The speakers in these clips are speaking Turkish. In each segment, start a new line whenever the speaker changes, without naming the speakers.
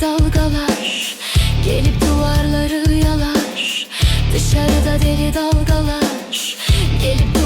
Dalgalar Gelip duvarları yalar. Dışarıda deli dalgalar Gelip duvarları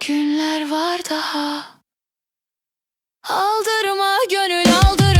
Günler var daha. Aldırma gönül aldırma.